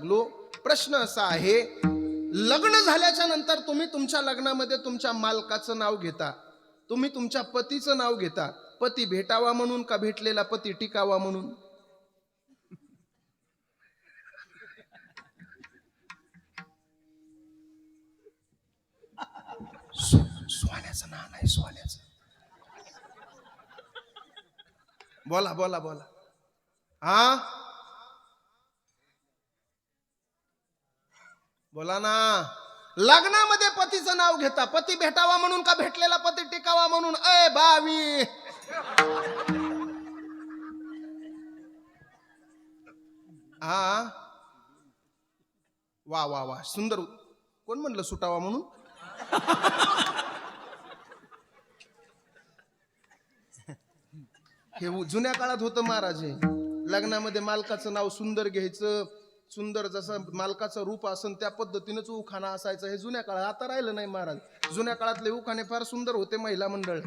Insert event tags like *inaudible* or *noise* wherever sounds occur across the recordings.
लागलो. प्रश्न असा आहे लग्न झाल्याच्यानंतर तुम्ही तुमच्या लग्नामध्ये तुमच्या मालकाचं नाव घेता. तुम्ही तुमच्या पतीचं नाव घेता. पती भेटावा म्हणून का भेटलेला पती टिकावा म्हणून? सोन्याचं नाव नाही सोन्याचं. बोला बोला बोला. हा? बोला ना. लग्नामध्ये पतीचं नाव घेता पती भेटावा म्हणून का भेटलेला पती टिकावा म्हणून? अय बावी. हा वा वा वा. सुंदर. कोण म्हणलं सुटावा म्हणून? हे जुन्या काळात होतं महाराज. लग्नामध्ये मालकाचं नाव सुंदर घ्यायचं. सुंदर जसं मालकाचं रूप असन त्या पद्धतीनंच उखाणा असायचं. हे जुन्या काळात आता राहिलं नाही महाराज. जुन्या काळातले उखाणे फार सुंदर होते महिला मंडळ.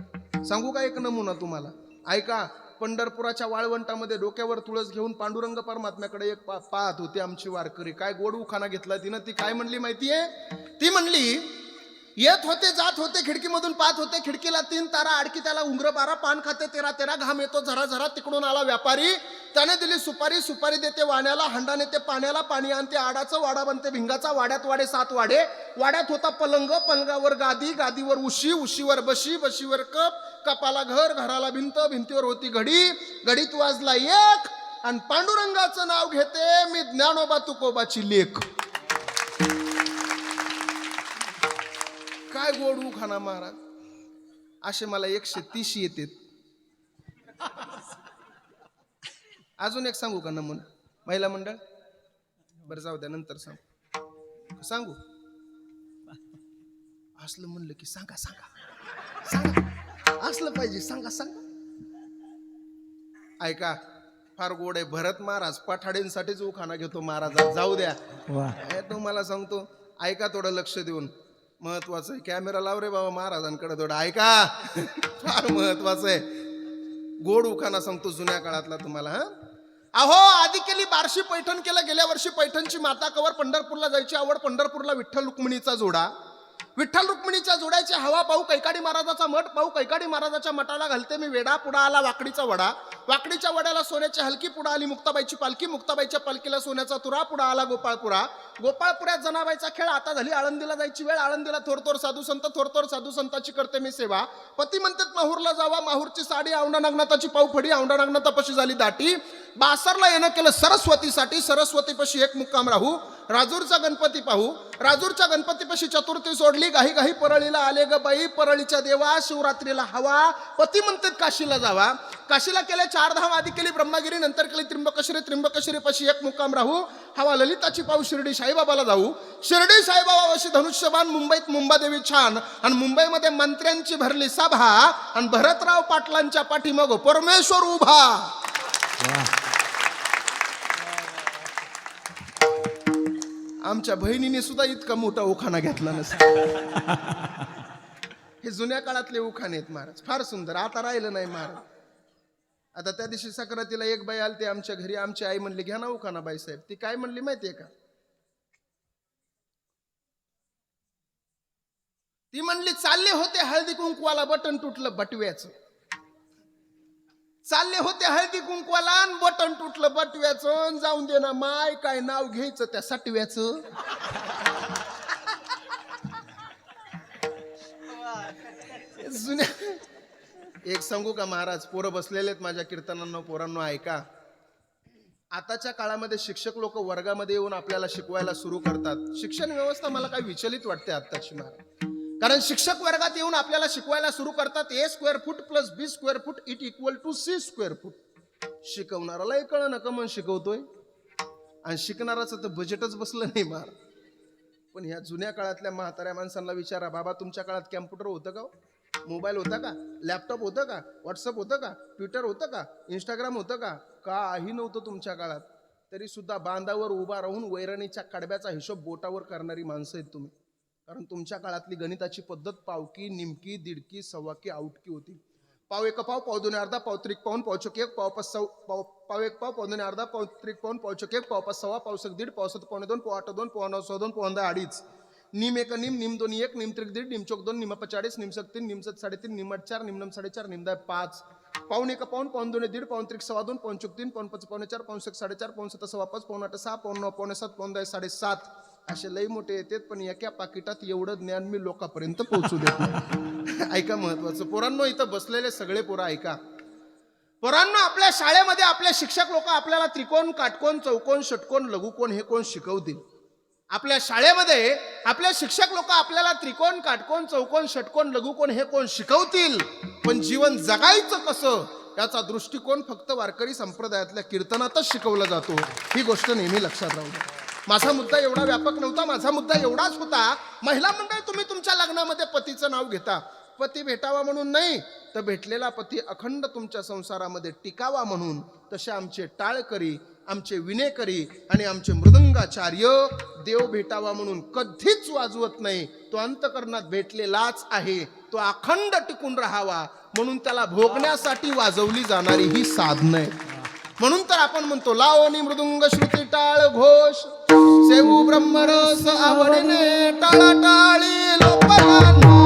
सांगू का एक नमुना तुम्हाला? ऐका पंढरपुराच्या वाळवंटामध्ये डोक्यावर तुळस घेऊन पांडुरंग परमात्म्याकडे एक पा- पाहत होती आमची वारकरी. काय गोड उखाणा घेतला तिनं? ती काय म्हणली माहितीये? ती म्हणली येत होते जात होते खिडकीमधून पाहत होते खिडकीला तीन तारा आडकी त्याला उंगर बारा पान खाते तेरा तेरा घाम येतो झरा झरा तिकडून आला व्यापारी. त्याने दिली सुपारी सुपारी देते वाण्याला हंडा नेते पाण्याला पाणी आणते आडाचं वाडा बनते भिंगाचा वाड्यात वाडे सात वाडे. वाड्यात होता पलंग पलंगावर गादी गादीवर उशी उशीवर बशी बशीवर कप कपाला घर घराला भिंत भिंतीवर होती घडी. घडीत वाजला एक आणि पांडुरंगाचं नाव घेते मी ज्ञानोबा तुकोबाची लेख. काय गोड खाना महाराज? असे मला एकशे तीस येतात. अजून एक सांगू का नमुना? महिला मंडळ? बरं जाऊ द्या नंतर सांगू. सांगू? असलं म्हणलं की सांगा सांगा. सांगा. असलं पाहिजे सांगा सांगा. ऐका फार गोड आहे. भरत महाराज पठाडींसाठीच उखाणा घेतो महाराज जाऊ द्या. तुम्हाला सांगतो ऐका थोडं लक्ष देऊन. महत्वाचं आहे. कॅमेरा लाव रे बाबा महाराजांकडे थोडं. ऐका. फार महत्वाचं आहे. गोड उखाना सांगतो जुन्या काळातला तुम्हाला हा? अहो आधी केली बारशी पैठण केलं. गेल्या वर्षी पैठणची माता कवर पंढरपूरला जायची. आवड पंढरपूरला विठ्ठल रुक्मिणीचा जोडा. विठ्ठल रुक्मिणीच्या जोड्याची हवा पाहू कैकाडी महाराजाचा मठ पाहू कैकाडी महाराजाच्या मठाला घालते मी वेडा पुढा आला वाकडीचा वडा. वाकडीच्या वड्याला सोन्याची हलकी पुढा आली मुक्ताबाईची पालखी मुक्ताबाईच्या पालखीला सोन्याचा तुरा पुढा आला गोपाळपुरा. गोपाळपुऱ्यात जनाबाईचा खेळ आता झाली आळंदीला जायची वेळ आळंदीला थोर थोर साधू संत थोर थोर साधू संताची करते मी सेवा. पती म्हणतात माहूरला जावा माहूरची साडी औंढा नागनाथाची पाऊफडी औंढा नागनाथापाशी झाली दाटी. बासरला येणं केलं सरस्वतीसाठी सरस्वतीपाशी एक मुक्काम राहू. राजूरचा गणपती पाहू. राजूरच्या गणपतीपाशी चतुर्थी सोडली. गाही गाही परळीला आले ग बाई. परळीच्या देवा शिवरात्रीला हवा. पती म्हणतात काशीला जावा. काशीला केले चार धाम आधी केली ब्रह्मागिरी नंतर केली त्र्यंबकेश्वरी. त्र्यंबकेश्वरी पाशी एक मुक्काम राहू. हवा ललिताची पाहू. शिर्डी साईबाबाला जाऊ. शिर्डी साईबाबापाशी धनुष्यबान मुंबईत मुंबादेवी छान. आणि मुंबईमध्ये मंत्र्यांची भरली सभा. आणि भरतराव पाटलांच्या पाठीमागं परमेश्वर उभा. आमच्या बहिणीने सुद्धा इतका मोठा उखाणा घेतला नसता हे जुन्या काळातले उखाणे आहेत महाराज फार सुंदर. आता राहिलं नाही महाराज. आता त्या दिवशी सक्रातीला एक बाई आलते आमच्या घरी. आमची आई म्हणली घ्या ना उखाणा बाईसाहेब ती काय म्हणली माहितीये का? ती म्हणली चालले होते हळदी कुंकवाला बटन तुटलं बटव्याचं. चालले होते हळदी कुंकवाला आणि बटन तुटलं बटव्याचं जाऊन दे ना माय काय नाव घ्यायचं त्या सटव्याचं? जुन्या एक सांगू का महाराज पोरं बसलेले आहेत माझ्या कीर्तनांना पोरांनो ऐका. आताच्या काळामध्ये शिक्षक लोक वर्गामध्ये येऊन आपल्याला शिकवायला सुरू करतात. शिक्षण व्यवस्था मला काही विचलित वाटते आत्ताची महाराज. कारण शिक्षक वर्गात येऊन आपल्याला शिकवायला सुरू करतात A square foot plus B square foot it equal to C square foot. शिकवणारालाही कळ ना कमन शिकवतोय. आणि शिकणाराचं तर बजेटच बसलं नाही मार. पण ह्या जुन्या काळातल्या म्हाताऱ्या माणसांना विचारा बाबा तुमच्या काळात कॅम्प्युटर होतं का हो? मोबाईल होता का? लॅपटॉप होतं का? व्हॉट्सअप होतं का? ट्विटर होतं का? इंस्टाग्राम होतं का? काही नव्हतं तुमच्या काळात. तरी सुद्धा बांधावर उभा राहून वैरणीच्या कडब्याचा हिशोब बोटावर करणारी माणसं आहेत तुम्ही. कारण तुमच्या काळातली गणिताची पद्धत पावकी निमकी दीडकी सव्वाकी आउटकी होती. पाव एक पाव पाव दोन अर्धा पाव त्रिक पाऊन पाव चोक एक पाव पाच सव पाव पाव एक पाव पाव दोन अर्धा पाव त्रिक पाऊन पाव चोक एक पाव पाच सव्वा पाव सक दीड पाव सात पावणे दोन पाव आठ दोन पाव नऊ सहा दोन पाव दहा अडीच. निम एक निम निम दोन एक निम त्रिक दीड निम चोक दोन निम पचाळीस निम सक तीन निमसत साडेतीन निमट चार निमनम साडेचार निमदा पाच. पाऊन एक पाऊन पाऊन दोन दीड पाऊन त्रिक सव्वा दोन पाऊन चोक तीन पाऊन पाच पावणे चार पाऊन सक साडेचार पाऊन सत सव्वा पाच पाऊन आठ सहा पाऊन नऊ पावणे सात पाऊन दहा साडेसात असे लई मोठे येतात पण एका पाकिटात एवढं ज्ञान मी लोकांपर्यंत पोहोचू देत *laughs* ऐका महत्वाचं पोरांनो इथं बसलेले सगळे पोरं ऐका. पोरांनो आपल्या शाळेमध्ये आपले शिक्षक लोक आपल्याला त्रिकोण काटकोण चौकोन षटकोन लघुकोण हे कोण शिकवतील? आपल्या शाळेमध्ये आपले शिक्षक लोक आपल्याला त्रिकोण काटकोण चौकोन षटकोन लघुकोण हे कोण शिकवतील? पण जीवन जगायचं कसं? याचा दृष्टिकोन फक्त वारकरी संप्रदायातल्या कीर्तनातच शिकवला जातो. ही गोष्ट नेहमी लक्षात राहू द्या. माझा मुद्दा एवढा व्यापक नव्हता माझा मुद्दा एवढाच होता. महिला मंडळ तुम्ही तुमच्या लग्नामध्ये पतीचं नाव घेता. पती भेटावा म्हणून नाही तर भेटलेला पती अखंड तुमच्या संसारामध्ये टिकावा म्हणून तसे आमचे टाळकरी आमचे विनेकरी आणि आमचे मृदंगाचार्य देव भेटावा म्हणून कधीच वाजवत नाही. तो अंतकरणात भेटलेलाच आहे. तो अखंड टिकून राहावा म्हणून त्याला भोगण्यासाठी वाजवली जाणारी ही साधनं आहे म्हणून तर आपण म्हणतो लावणी मृदुंग श्रुती टाळ घोष. सेवू ब्रह्मरस आवडीने टाळाटाळी लोपला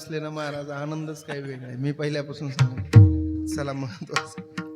असले ना महाराज आनंदच काही वेगळा आहे. मी पहिल्यापासून सांगतो. चला महत्वाचं.